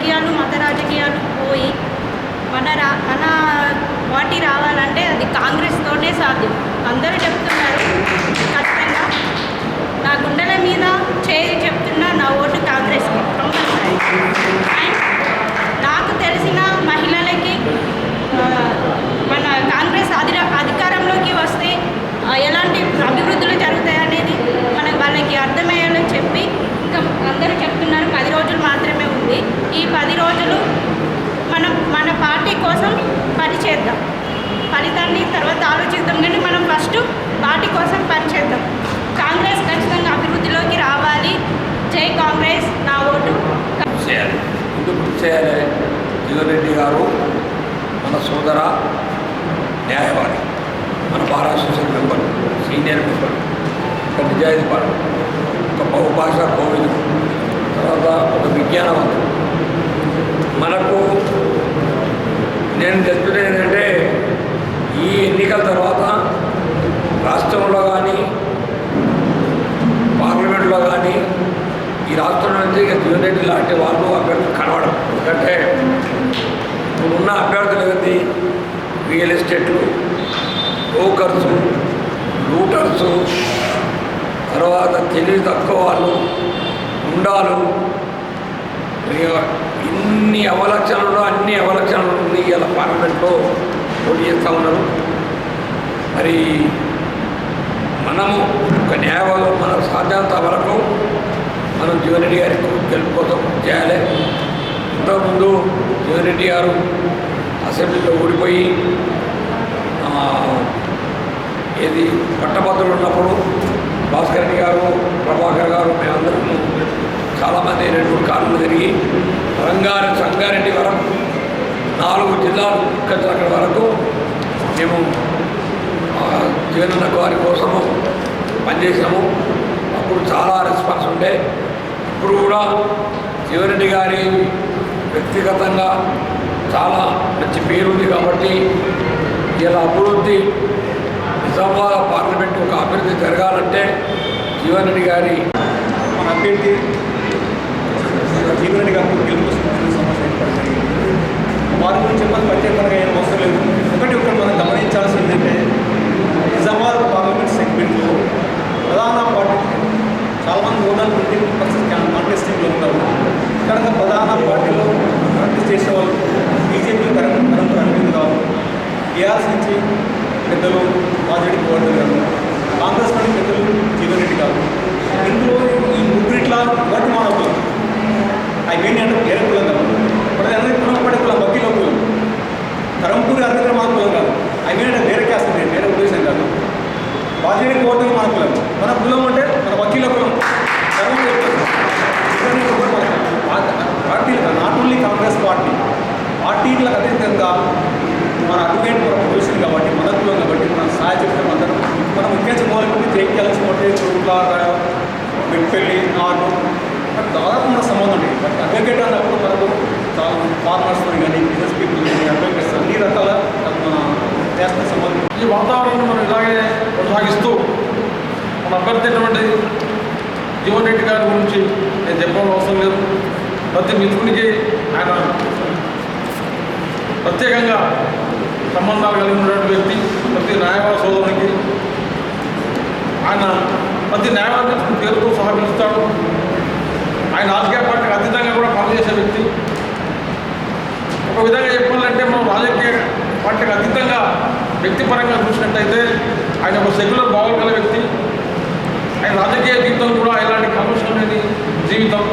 రాజకీయాలు మత రాజకీయాలు పోయి మన రా మన వాటి రావాలంటే అది కాంగ్రెస్తోనే సాధ్యం. అందరూ చెప్తున్నారు ఖచ్చితంగా. నా గుండెల మీద చేయి చెప్తున్నా నా ఓటు కాంగ్రెస్ కంపల్సరీ అండ్ నాకు తెలిసిన మహిళలకి ఆ, మన కాంగ్రెస్ అధిర అధికారంలోకి వస్తే ఆ, ఎలాంటి అభివృద్ధులు జరుగుతాయి అనేది మనకు వాళ్ళకి అర్థమయ్యేలా చెప్పి ఇంకా అందరూ చెప్తున్నారు పది రోజులు మాత్రమే ఉంది ఈ పది రోజులు మనం మన పార్టీ కోసం పనిచేద్దాం ఫలితాన్ని తర్వాత ఆలోచిద్దాం కానీ మనం ఫస్ట్ పార్టీ కోసం పనిచేద్దాం కాంగ్రెస్ ఖచ్చితంగా అభివృద్ధిలోకి రావాలి జై కాంగ్రెస్ నా ఓటు కృషి చేయాలి ఎందుకు కృషి చేయాలి జీవన్ రెడ్డి గారు మన సోదర న్యాయవాది మన bar association member senior member ఒక నిజాయితీ పడు ఒక బహుభాషా కోవిదు తర్వాత ఒక విజ్ఞానవంతుడు. మనకు నేను చెప్తున్నది ఏంటంటే ఈ ఎన్నికల తర్వాత రాష్ట్రంలో కానీ పార్లమెంట్లో కానీ ఈ రాష్ట్రం నుంచి ఇక లాంటి వాళ్ళు రియల్ ఎస్టేట్లు బ్రోకర్సు లూటర్సు తర్వాత తెలివి తక్కువ వాళ్ళు ఉండాలు ఇక ఇన్ని అవలక్షణలు అన్ని అవలక్షణలు ఉంది ఇలా పార్లమెంట్లో పోటీ చేస్తూ ఉన్నారు. మరి మనము ఒక న్యాయవాదం మన సాధ్యత వరకు మనం జీవన్ రెడ్డి గారి గెలుపు కోసం చేయాలి. ఇంతకుముందు జీవన్ రెడ్డి గారు అసెంబ్లీలో ఓడిపోయి ఏది పట్టభద్రులు ఉన్నప్పుడు భాస్కర్ రెడ్డి గారు ప్రభాకర్ గారు మేమందరము చాలామంది రెండు మూడు జరిగి తిరిగి రంగారెడ్డి సంగారెడ్డి వరకు నాలుగు జిల్లాలు ఇక్కడ అక్కడ వరకు మేము జగనన్న గారి కోసము పనిచేసాము అప్పుడు చాలా రెస్పాన్స్ ఉండే. ఇప్పుడు కూడా జీవరెడ్డి గారి వ్యక్తిగతంగా చాలా మంచి పేరు ఉంది కాబట్టి ఇలా అభివృద్ధి నిజామాబాద్ పార్లమెంట్ ఒక అభివృద్ధి జరగాలంటే జీవన్ రెడ్డి గారి మన అభ్యర్థి జీవన్ రెడ్డి గారికి గెలుపు సమస్య ఏర్పడింది వారి గురించి చెప్పని ప్రత్యేకంగా ఏం అవసరం లేదు ఒకటి ఒకటి మనం గమనించాల్సింది ఏంటంటే నిజామాబాద్ పార్లమెంట్ సెగ్మెంట్లో ప్రధాన పార్టీ చాలామంది ఓటర్ ట్వంటీ పర్సెంట్ కాంటెస్టింగ్లో ఉన్నారు ఇక్కడ ప్రధాన పార్టీలో కంటెస్ట్ చేసే వాళ్ళు బీజేపీ పరంపర అభివృద్ధి కాదు టీఆర్ఎస్ నుంచి పెద్దలు వాజిరెడ్డి గోవర్ధన్ గారు కాంగ్రెస్ నుండి పెద్దలు జీవన్ రెడ్డి గారు ఇందులో ఈ ముగ్గురిట్లా ఓటు మానవులు అవి ఏంటి అంటే వేరే కులం కాదు ఇప్పుడు అందరి కులం పడే కులం వకీల కులం తరంపూరి అధికార మన కులం కాదు అవి ఏంటంటే వేరే క్యాస్ట్ ఉంది వేరే ఉద్దేశం కాదు వాజిరెడ్డి గోవర్ధన్ మన కులం మన కులం అంటే మన వకీల కులం తరంపూరి కులం. ఇవన్నీ కూడా మన పార్టీలు నాట్ ఓన్లీ కాంగ్రెస్ పార్టీ పార్టీలకు అతీతంగా మన అడ్వకేట్ మన ప్రొఫెషన్ కాబట్టి మన కులం కాబట్టి మన సహాయ చెప్తాం అందరం మనం ఇంకేసి మొదలుపెట్టి జైక్యాల్సి కొట్టే చోట్ల మెట్పెల్లి నాటు మనకు దాదాపు మన సంబంధం ఉంది బట్ అడ్వకేట్ అన్నప్పుడు మనకు చాలా ఫార్మర్స్ కానీ బిజినెస్ పీపుల్ కానీ అడ్వకేట్స్ అన్ని రకాల చేస్తున్న సంబంధం ఈ వాతావరణం మనం ఇలాగే కొనసాగిస్తూ మన అభ్యర్థినటువంటి జీవన్ రెడ్డి గారి గురించి నేను చెప్పడం అవసరం లేదు. ప్రతి మిత్రునికి ఆయన ప్రత్యేకంగా సంబంధాలు కలిగి ఉన్నటువంటి వ్యక్తి ప్రతి న్యాయవాద సోదరునికి ఆయన ప్రతి న్యాయవాద పేరుతో సహా పిలుస్తాడు ఆయన రాజకీయ పార్టీకి అతీతంగా కూడా పనిచేసే వ్యక్తి. ఒక విధంగా చెప్పాలంటే మనం రాజకీయ పార్టీకి అతీతంగా వ్యక్తిపరంగా చూసినట్టయితే ఆయన ఒక సెక్యులర్ భావం గల వ్యక్తి. ఆయన రాజకీయ జీవితం కూడా ఇలాంటి కమర్షియల్ అనేది జీవితం.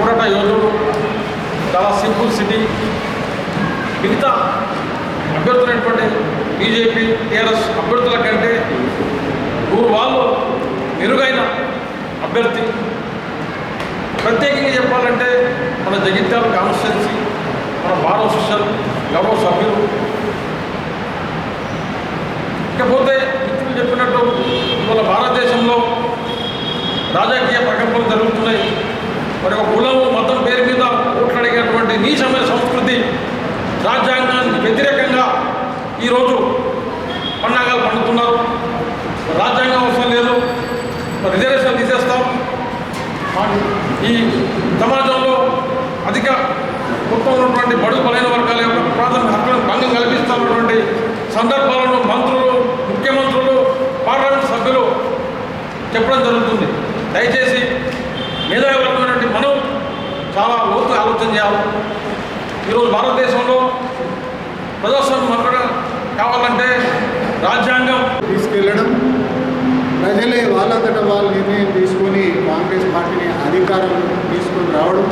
ఊరట యోధుడు చాలా సింపుల్ సిటీ మిగతా అభ్యర్థులైనటువంటి బీజేపీ టీఆర్ఎస్ అభ్యర్థుల కంటే నూరు వాళ్ళు మెరుగైన అభ్యర్థి. ప్రత్యేకంగా చెప్పాలంటే మన జగిత్యాల కాన్స్టిట్యున్సీ మన బార్ అసోసియేషన్ గౌరవ సభ్యులు. ఇకపోతే మిత్రులు చెప్పినట్టు ఇవాళ భారతదేశంలో రాజకీయ ప్రకల్పనలు జరుగుతున్నాయి. మరి ఒక కులము ఈ సమాజంలో అధిక మొత్తం ఉన్నటువంటి బడుగు బలైన వర్గాల యొక్క ప్రాథమిక హక్కులను భంగం కల్పిస్తున్నటువంటి సందర్భాలను మంత్రులు ముఖ్యమంత్రులు పార్లమెంట్ సభ్యులు చెప్పడం జరుగుతుంది. దయచేసి మేధావర్గమైనటువంటి మనం చాలా లోతు ఆలోచన చేయాలి. ఈరోజు భారతదేశంలో ప్రజాస్వామ్యం అక్కడ కావాలంటే రాజ్యాంగం తీసుకెళ్ళడం ప్రజలే వాళ్ళంతటా వాళ్ళు నిర్ణయం తీసుకు కాంగ్రెస్ పార్టీని అధికారంలో తీసుకొని రావడం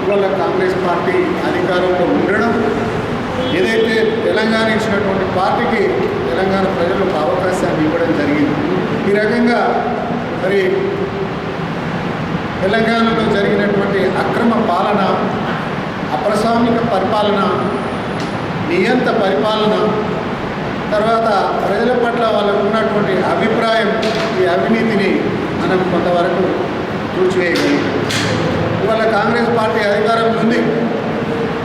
ఇవాళ కాంగ్రెస్ పార్టీ అధికారంలో ఉండడం ఏదైతే తెలంగాణ ఇచ్చినటువంటి పార్టీకి తెలంగాణ ప్రజలు ఒక అవకాశాన్ని ఇవ్వడం జరిగింది. ఈ రకంగా మరి తెలంగాణలో జరిగినటువంటి అక్రమ పాలన అప్రసామిక పరిపాలన నియంత పరిపాలన తర్వాత ప్రజల పట్ల వాళ్ళకు ఉన్నటువంటి అభిప్రాయం ఈ అవినీతిని మనం కొంతవరకు కూర్చివేయగలిగాం ఇవాళ కాంగ్రెస్ పార్టీ అధికారంలో ఉంది.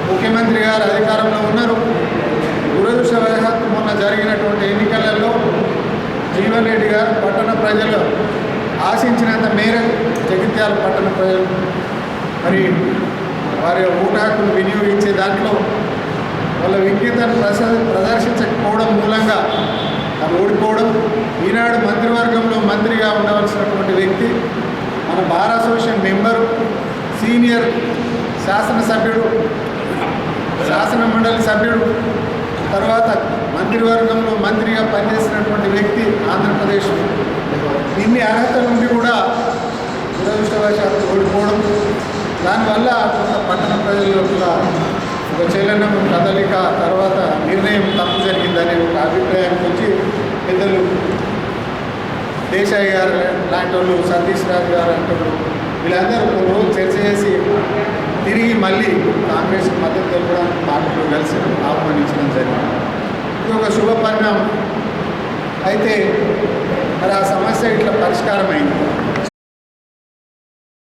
ముఖ్యమంత్రి గారు అధికారంలో ఉన్నారు. దురదృష్టవశాత్తు మొన్న జరిగినటువంటి ఎన్నికలలో జీవన్ రెడ్డి గారు పట్టణ ప్రజలు ఆశించినంత మేరకు జగిత్యాల పట్టణ ప్రజలు మరి వారి ఓటు వినియోగించే దాంట్లో వాళ్ళ విజ్ఞతను ప్రసా ప్రదర్శించకపోవడం మూలంగా తను ఓడిపోవడం ఈనాడు మంత్రివర్గంలో మంత్రిగా ఉండవలసినటువంటి వ్యక్తి మన బార్ అసోసియేషన్ మెంబరు సీనియర్ శాసనసభ్యుడు శాసన మండలి సభ్యుడు తర్వాత మంత్రివర్గంలో మంత్రిగా పనిచేసినటువంటి వ్యక్తి ఆంధ్రప్రదేశ్. ఇన్ని అర్హతల నుండి కూడా దురదృష్టవశాత్తు ఓడిపోవడం దానివల్ల కొంత పట్టణ ప్రజల్లో కూడా ఒక చలనం కదలిక తర్వాత నిర్ణయం తప్పు జరిగిందనే ఒక అభిప్రాయానికి వచ్చి పెద్దలు దేశాయ్ గారు లాంటి వాళ్ళు సతీష్ రాజు గారు అంటారు వీళ్ళందరూ ఒక రోజు చర్చ చేసి తిరిగి మళ్ళీ కాంగ్రెస్ మద్దతు తెలపడానికి పార్టీలు కలిసి ఆహ్వానించడం జరిగింది. ఇది ఒక శుభ పరిణామం. అయితే మరి ఆ సమస్య ఇట్లా పరిష్కారమైంది.